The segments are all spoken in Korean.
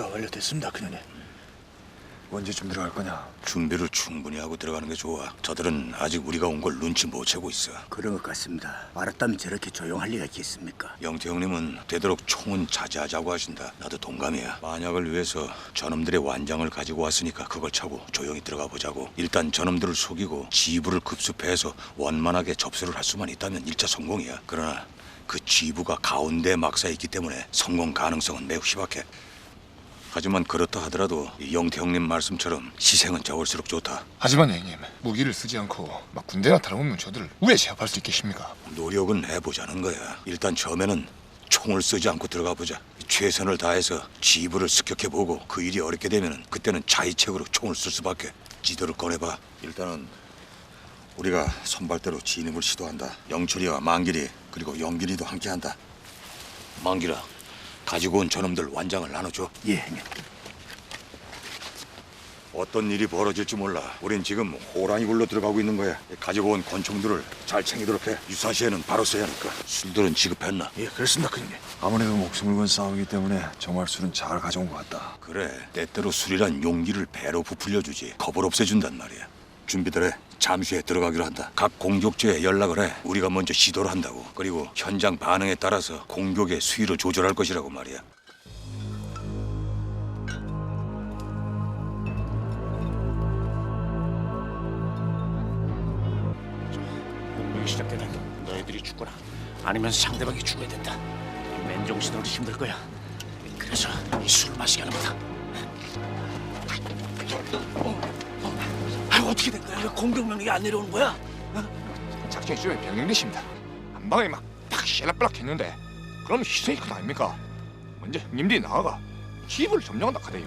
준비가 완료됐습니다, 그녀님. 언제쯤 들어갈 거냐? 준비를 충분히 하고 들어가는 게 좋아. 저들은 아직 우리가 온 걸 눈치 못 채고 있어. 그런 것 같습니다. 알았다면 저렇게 조용할 리가 있겠습니까? 영태 형님은 되도록 총은 자제하자고 하신다. 나도 동감이야. 만약을 위해서 저놈들의 완장을 가지고 왔으니까 그걸 차고 조용히 들어가 보자고. 일단 저놈들을 속이고 지부를 급습해서 원만하게 접수를 할 수만 있다면 일차 성공이야. 그러나 그 지부가 가운데 막사에 있기 때문에 성공 가능성은 매우 희박해. 하지만 그렇다 하더라도 이 영태 형님 말씀처럼 희생은 적을수록 좋다. 하지만 형님 무기를 쓰지 않고 막 군대나 다름없는 저들을 왜 제압할 수 있겠습니까? 노력은 해보자는 거야. 일단 처음에는 총을 쓰지 않고 들어가 보자. 최선을 다해서 지부를 습격해보고 그 일이 어렵게 되면 그때는 자의책으로 총을 쓸 수밖에. 지도를 꺼내봐. 일단은 우리가 선발대로 진입을 시도한다. 영철이와 만길이 그리고 영길이도 함께한다. 만길아, 가지고 온 저놈들 완장을 나눠줘. 예, 형님. 어떤 일이 벌어질지 몰라. 우린 지금 호랑이 굴로 들어가고 있는 거야. 가지고 온 권총들을 잘 챙기도록 해. 유사시에는 바로 써야 하니까. 술들은 지급했나? 예, 그렇습니다, 그녀님. 아무래도 목숨을 건 싸우기 때문에 정말 술은 잘 가져온 것 같다. 그래, 때때로 술이란 용기를 배로 부풀려주지. 겁을 없애준단 말이야. 준비들 해. 잠시 후에 들어가기로 한다. 각 공격지에 연락을 해. 우리가 먼저 시도를 한다고. 그리고 현장 반응에 따라서 공격의 수위를 조절할 것이라고 말이야. 공격이 시작되면 너희들이 죽거나 아니면 상대방이 죽어야 된다. 이 맨정신으로 힘들 거야. 그래서 이 술 마시게 하는 거다. 아, 어떻게 된 거야? 왜 공격 명령이 안 내려오는 거야? 작전이 좀 변경되십니다. 한 방에 막팍 샬락발락 했는데 그럼 희생이 큰 아닙니까? 먼저 형님들이 나가가 집을 점령한다 카대요.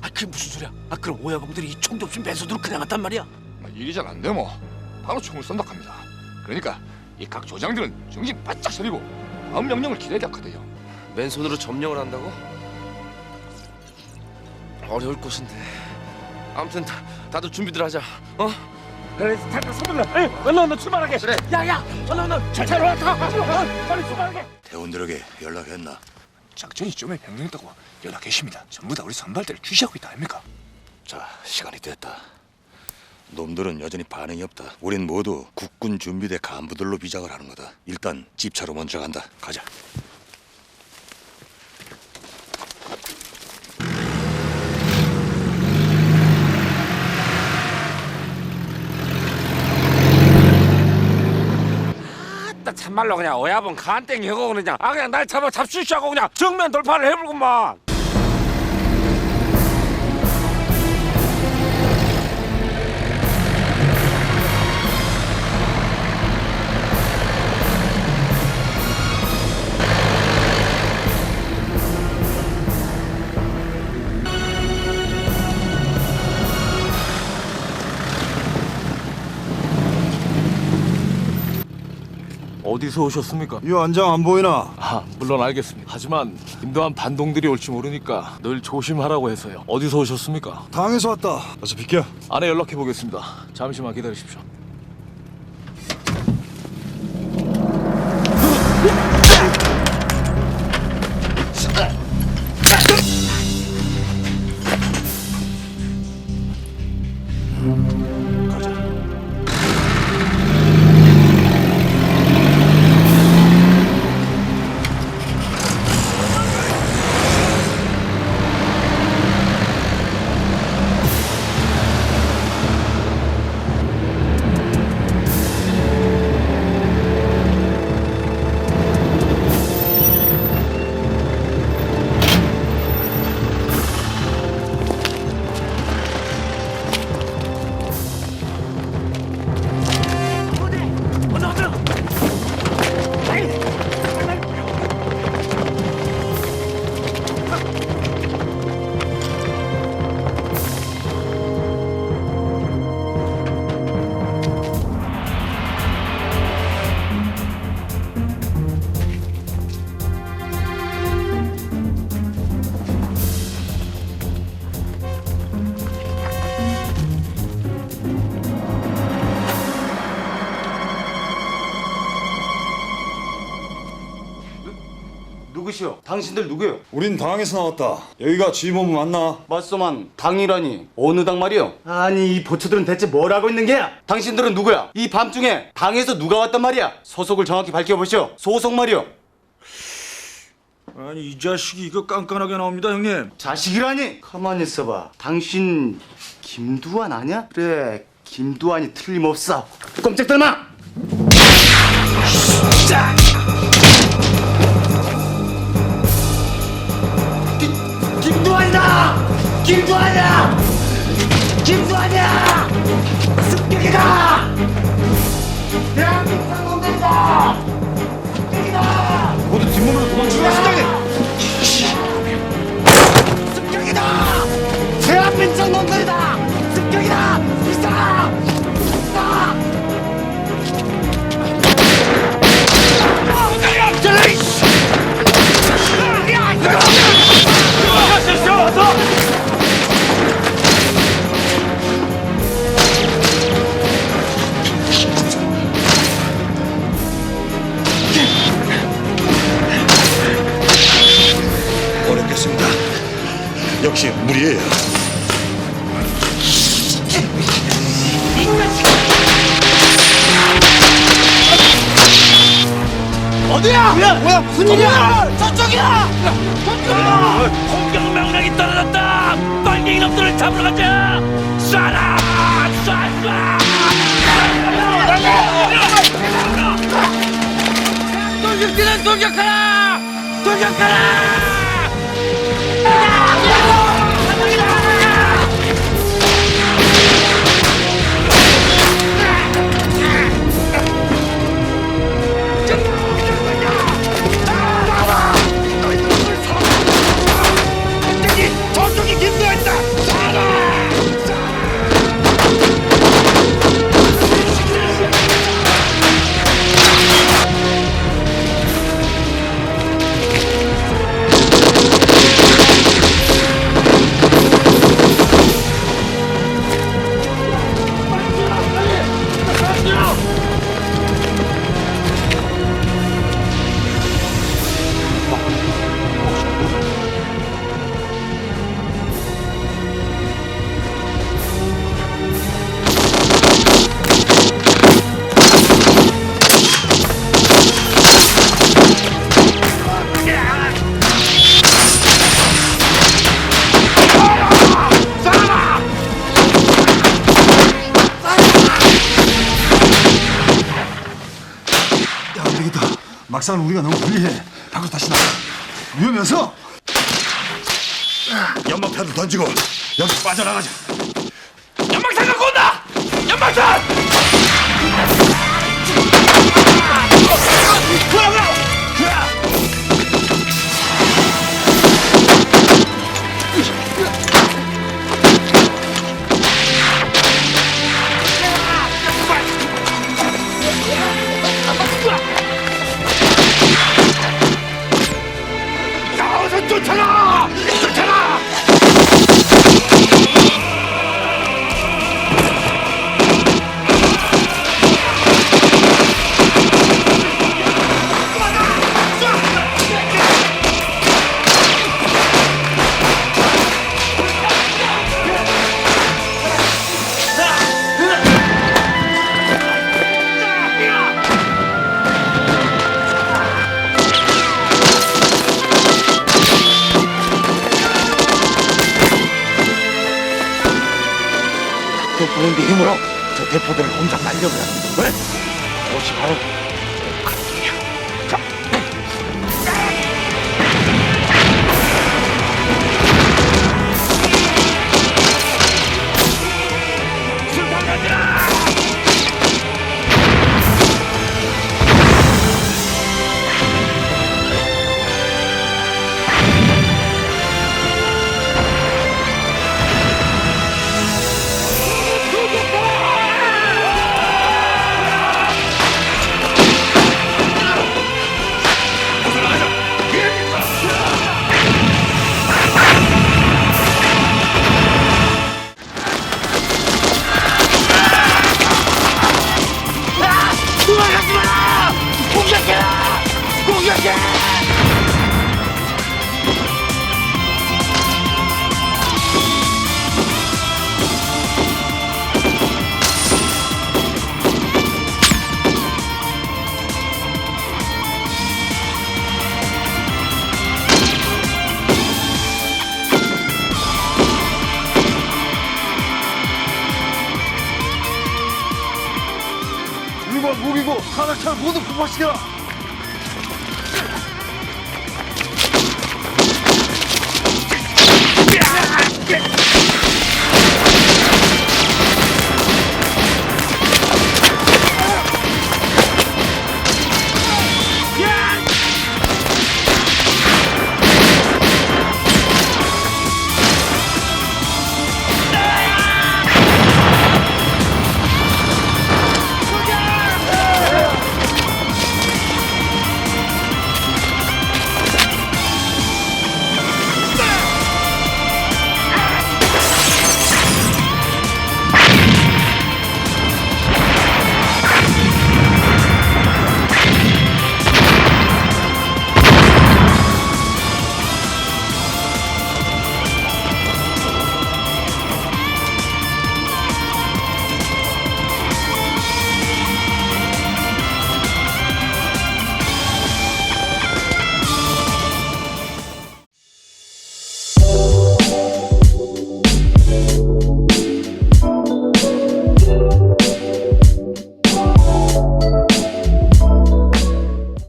아, 그게 무슨 소리야? 아, 그럼 오야공들이 이 총도 없이 맨손으로 그냥 갔단 말이야? 일이 잘 안 되면 바로 총을 쏜다 합니다. 그러니까 이 각 조장들은 정신 바짝 차리고 다음 명령을 기다려야 카대요. 맨손으로 점령을 한다고? 어려울 것인데. 아무튼 다, 다들 준비들 하자. 어? 그래, 다 서둘러. 에이, 얼른 얼른 출발하게. 그래. 야, 야, 얼른 얼른. 타. 어, 빨리 출발하게. 대원들에게 연락했나? 작전이 좀에 변경했다고 연락 계십니다. 전부 다 우리 선발대를 주시하고 있다 아닙니까? 자, 시간이 됐다. 놈들은 여전히 반응이 없다. 우린 모두 국군 준비대 간부들로 비장을 하는 거다. 일단 집차로 먼저 간다. 가자. 나 참말로 그냥 어야분 간땡이 하고 그냥 아 그냥 날 잡아 잡수시하고 그냥 정면 돌파를 해불구만 어디서 오셨습니까? 이 안장 안 보이나? 아, 물론 알겠습니다. 하지만 인도한 반동들이 올지 모르니까 늘 조심하라고 해서요. 어디서 오셨습니까? 당에서 왔다. 어서 비켜. 안에 연락해 보겠습니다. 잠시만 기다리십시오. 당신들 누구요? 우린 당에서 나왔다. 여기가 주임원부 맞나? 맞소만 당이라니 어느 당 말이요? 아니 이 보초들은 대체 뭘 하고 있는 게야? 당신들은 누구야? 이 밤중에 당에서 누가 왔단 말이야? 소속을 정확히 밝혀보시오 소속 말이요 아니 이 자식이 이거 깐깐하게 나옵니다 형님. 자식이라니? 가만히 있어봐 당신 김두한 아냐? 그래 김두한이 틀림없어 꼼짝 들마! 무리예요. 공격 명령이 떨어졌다. 빨갱이 놈들을 잡으러 가자. 쏴라, 쏴, 쏴. 돌격기는 돌격하라. 돌격하라. 막상 우리가 너무 불리해. 밖으로 다시 나가. 위험해서. 연막탄을 던지고 여기 빠져나가자. 연막탄 갖고 온다. 연막탄. 저 대포들을 혼자 날려버려 왜? 조심하라 무빙부, 산악차를 모두 폭파시켜라.